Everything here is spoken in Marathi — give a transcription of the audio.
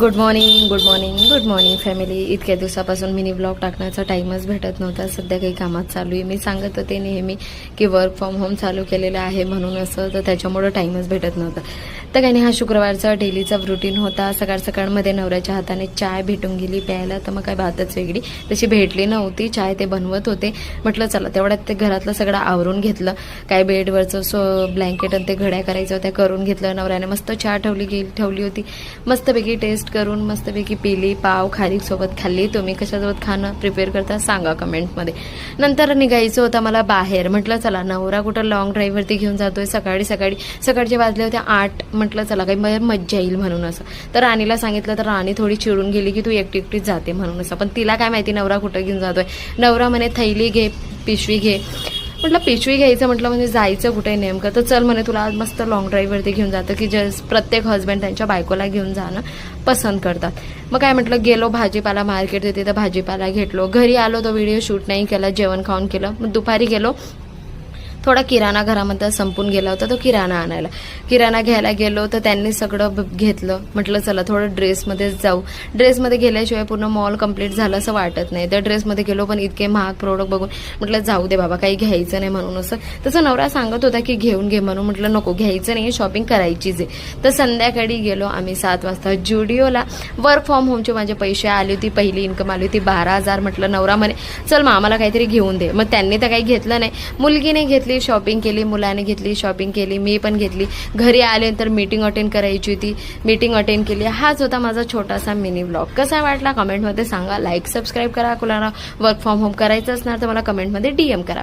Good morning good morning good morning family इतक्या दिवसापासून मिनी ब्लॉग टाकण्याचा टाईमच भेटत नव्हता. सध्या काही कामात चालू आहे. मी सांगत होते नेहमी की वर्क फ्रॉम होम चालू केलेलं आहे म्हणून असं तर त्याच्यामुळं टाईमच भेटत नव्हता. तर काही नाही हा शुक्रवारचा डेलीचा रुटीन होता. सकाळ सकाळमध्ये नवऱ्याच्या हाताने चाय भेटून गेली प्यायला तर मग काय बातच वेगळी. तशी भेटली नव्हती. चाय ते बनवत होते. म्हटलं चला. तेवढ्यात ते घरातलं सगळं आवरून घेतलं. काय बेडवरचं सो ब्लँकेट आणि ते घड्या करायचं होत्या करून घेतलं. नवऱ्याने मस्त चहा ठेवली गेली ठेवली होती. मस्तपैकी टेस्ट करून मस्तपैकी पिली पाव खारी सोबत खाल्ली. तुम्ही कशासोबत खाणं प्रिपेअर करता सांगा कमेंटमध्ये नंतर निघायचं होतं मला बाहेर. म्हटलं चला नवरा कुठं लॉंग ड्राईव्हवरती घेऊन जातोय? सकाळी सकाळी. सकाळचे वाजले होते आठ. म्हटलं चला काही मग मज्जा येईल म्हणून असं. तर राणीला सांगितलं तर राणी थोडी चिडून गेली की तू एकटी एकटीच जाते म्हणून असं. पण तिला काय माहिती नवरा कुठं घेऊन जातोय? नवरा म्हणे थैली घे पिशवी घे. म्हटलं पिशवी घ्यायचं म्हटलं म्हणजे जायचं कुठे नेमकं? तर चल म्हणे तुला आज मस्त लॉंग ड्राईव्हवरती घेऊन जातं की जस प्रत्येक हस्बंड त्यांच्या बायकोला घेऊन जाणं पसंत करतात. मग काय म्हटलं गेलो भाजीपाला मार्केट तिथे तर भाजीपाला घेतलो. घरी आलो तो व्हिडिओ शूट नाही केला जेवण खाऊन केलं. मग दुपारी गेलो थोडा किराणा घरामध्ये संपून गेला होता तो किराणा आणायला. किराणा घ्यायला गेलो तर त्यांनी सगळं घेतलं. म्हटलं चला थोडं ड्रेसमध्येच जाऊ. ड्रेसमध्ये गेल्याशिवाय पूर्ण मॉल कंप्लीट झालं असं वाटत नाही. त्या ड्रेसमध्ये गेलो पण इतके महाग प्रोडक्ट बघून म्हटलं जाऊ दे बाबा काही घ्यायचं नाही म्हणून असं. तसं नवरा सांगत होता की घेऊन घे म्हणून. म्हटलं नको घ्यायचं नाही शॉपिंग करायचीच आहे. तर संध्याकाळी गेलो आम्ही सात वाजता जुडिओला वर्क फ्रॉम होमचे माझे पैसे आले होती पहिली इन्कम आली होती बारा हजार. म्हटलं नवरा म्हणे चल मग आम्हाला काहीतरी घेऊन दे. मग त्यांनी तर काही घेतलं नाही. मुलगीने घेतली शॉपिंग केली मुलाने घेतली शॉपिंग केली मी पण घेतली. घरी आले तर मीटिंग अटेंड करायची होती. मीटिंग अटेंड केली. हाच होता माझा छोटासा मिनी ब्लॉग कसा वाटला कमेंटमध्ये सांगा. लाईक सबस्क्राईब करा कुणाला. वर्क फ्रॉम होम करायचं असणार तर मला कमेंटमध्ये डीएम करा.